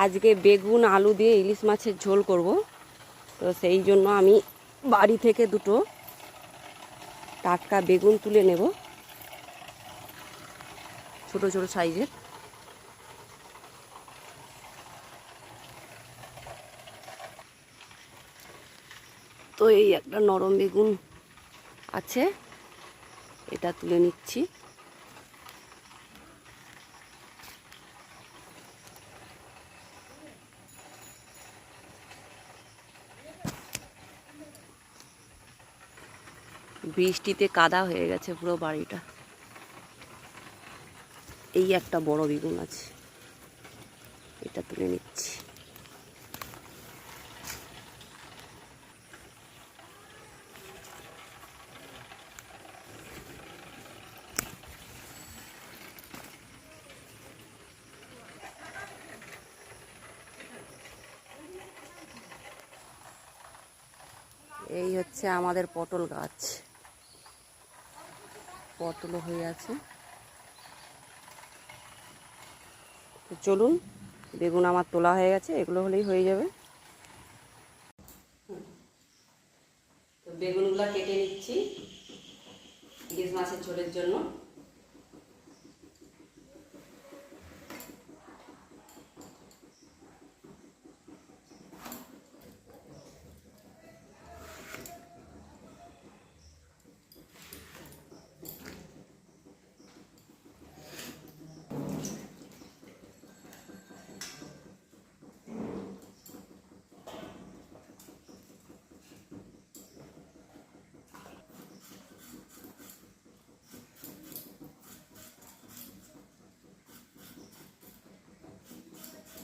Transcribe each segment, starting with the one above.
আজকে বেগুন, আলু দিয়ে ইলিশ মাছের ঝোল করব। তো সেই জন্য আমি বাড়ি থেকে দুটো টাটকা বেগুন তুলে নেব। ছোট ছোট সাইজের। তো এই একটা নরম বেগুন আছে, এটা তুলে নিচ্ছি। বৃষ্টিতে কাদা হয়ে গেছে পুরো বাড়িটা। এই একটা বড় বেগুন আছে। এটা তুলে নিচ্ছি। এই হচ্ছে আমাদের পটল গাছ। পটলও হয়ে আছে। তো চলুন, বেগুন আমার তোলা হয়ে গেছে, এগুলো হলেই হয়ে যাবে। বেগুনগুলো কেটে নিচ্ছি, ইলিশ মাছের ঝোলের জন্য।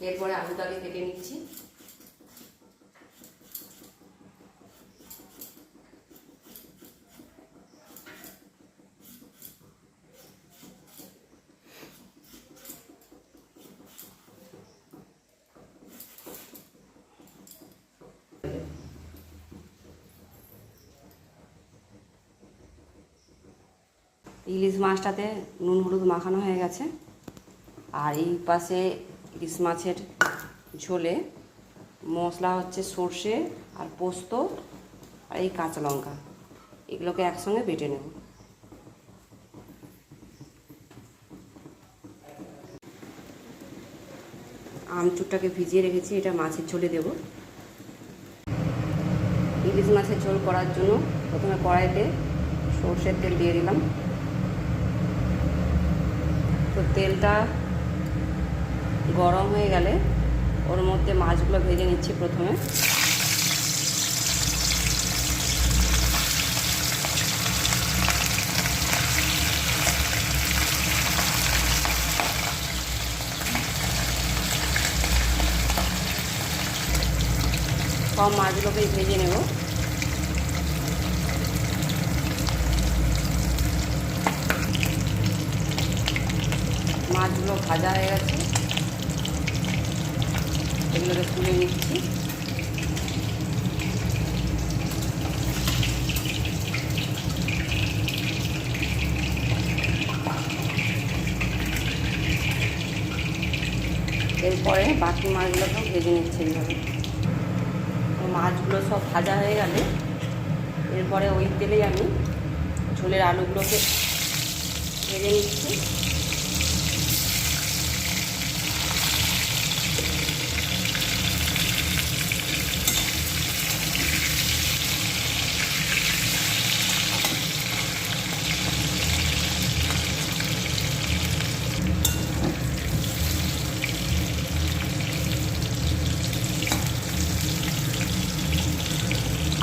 এরপরে আলুটাকে কেটে নিচ্ছি। ইলিশ মাছটাতে নুন হলুদ মাখানো হয়ে গেছে। আর এই পাশে ইলিশ মাছের ঝোলে, মশলা হচ্ছে সর্ষে আর পোস্ত আর এই কাঁচা লঙ্কা। এগুলোকে একসঙ্গে বেটে নেব। আমচুরটাকে ভিজিয়ে রেখেছি, এটা মাছের ঝোলে দেব। ইলিশ মাছের ঝোল করার জন্য প্রথমে কড়াইতে সর্ষের তেল দিয়ে দিলাম। তো তেলটা গরম হয়ে গেলে ওর মধ্যে মাছগুলো ভেজে নিচ্ছি প্রথমে। সব মাছগুলোকেই ভেজে নেব। মাছগুলো ভাজা হয়ে গেছে। এগুলোকে তুলে নিচ্ছি। এরপরে বাকি মাছগুলোকেও ভেজে নিচ্ছি এইভাবে। মাছগুলো সব ভাজা হয়ে গেলে এরপরে ওই তেলেই আমি ঝোলের আলুগুলোকে ভেজে নিচ্ছি।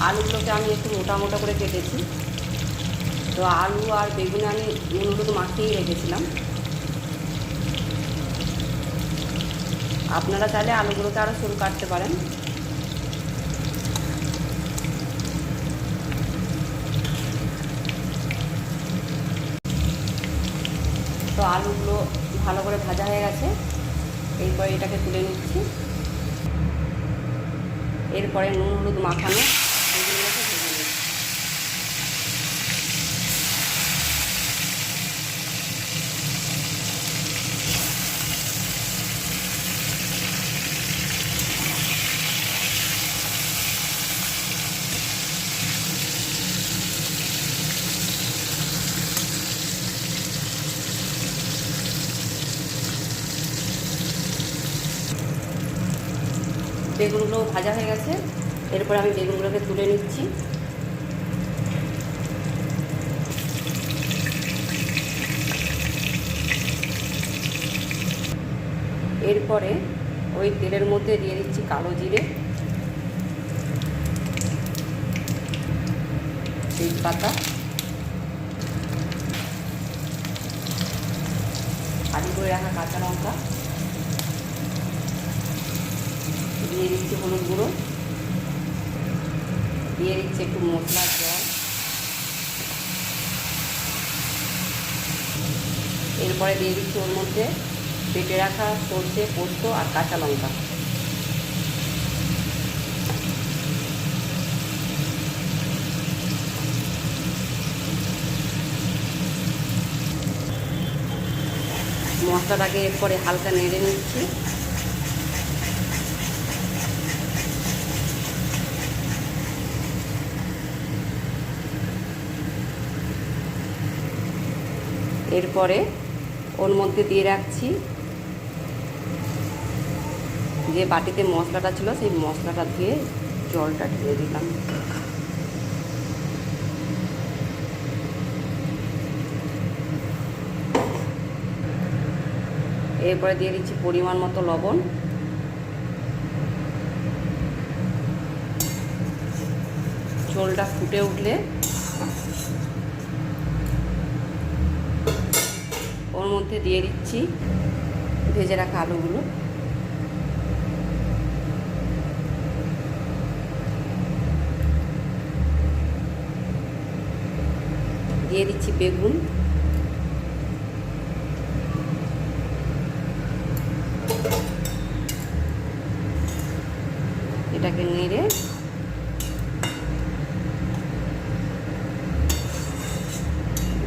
আলুগুলোকে আমি একটু মোটা মোটা করে কেটেছি। তো আলু আর বেগুনে আমি নুন হলুদ রেখেছিলাম। আপনারা চাইলে আলুগুলোকে আরও সরু কাটতে পারেন। তো আলুগুলো ভালো করে ভাজা হয়ে গেছে। এরপরে এটাকে তুলে নিচ্ছি। এরপরে নুন হলুদ মাখানো এগুলোকে ভেজে নিচ্ছি বেগুনগুলো ভাজা হয়ে গেছে। এরপর আমি বেগুনগুলোকে তুলে নিচ্ছি। এরপরে ওই তেলের মধ্যে দিয়ে দিচ্ছি কালো জিরে, তেজপাতা, আদি করে রাখা কাঁচা লঙ্কা। দিয়ে দিচ্ছি হলুদ গুঁড়ো। দিয়ে দিচ্ছি একটু মশলার জল। এরপরে দিয়ে দিচ্ছি ওর মধ্যে পেটে রাখা সর্ষে, পোস্ত আর কাঁচা লঙ্কা। মশলাটাকে এরপরে হালকা নেড়ে নিচ্ছি। এরপরে ওর মধ্যে দিয়ে রাখছি যে বাটিতে মশলাটা ছিল, সেই মশলাটা দিয়ে জলটা ঢেলে দিলাম। এরপরে দিয়ে দিচ্ছি পরিমাণ মতো লবণ। ঝোলটা ফুটে উঠলে ওর মধ্যে দিয়ে দিচ্ছি ভেজে রাখা আলুগুলো। দিয়ে দিচ্ছি বেগুন। এটাকে নেড়ে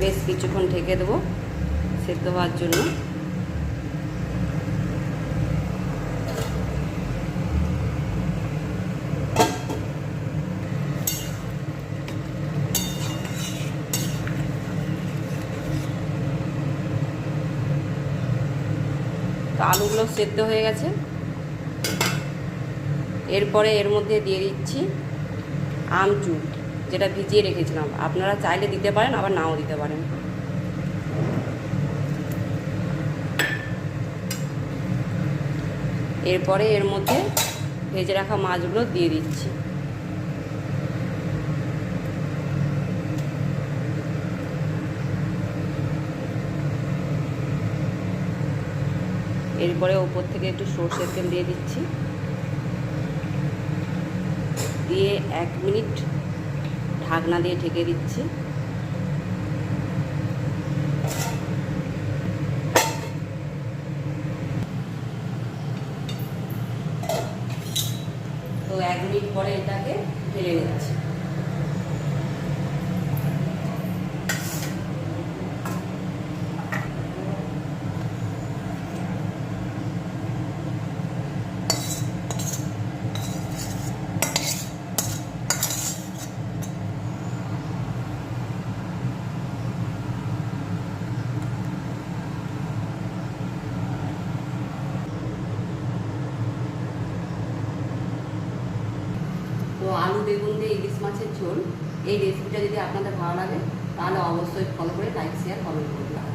বেশ কিছুক্ষণ ঢেকে দেবো। সেদ্ধ হওয়ার জন্য। তো আলুগুলো সেদ্ধ হয়ে গেছে। এরপরে এর মধ্যে দিয়ে দিচ্ছি আমচুর, যেটা ভিজিয়ে রেখেছিলাম। আপনারা চাইলে দিতে পারেন, আবার নাও দিতে পারেন। এরপরে এর মধ্যে ভেজে রাখা মাছগুলো দিয়ে দিচ্ছি। এরপরে ওপর থেকে একটু সর্ষের তেল দিয়ে দিচ্ছি। দিয়ে এক মিনিট ঢাকনা দিয়ে ঢেকে দিচ্ছি তো পরে এটাকে ঢেলে নিচ্ছি তো আলু বেগুন দিয়ে ইলিশ মাছের ঝোল, এই রেসিপিটা যদি আপনাদের ভালো লাগে, তাহলে অবশ্যই ফলো করে লাইক শেয়ার কমেন্ট করবেন।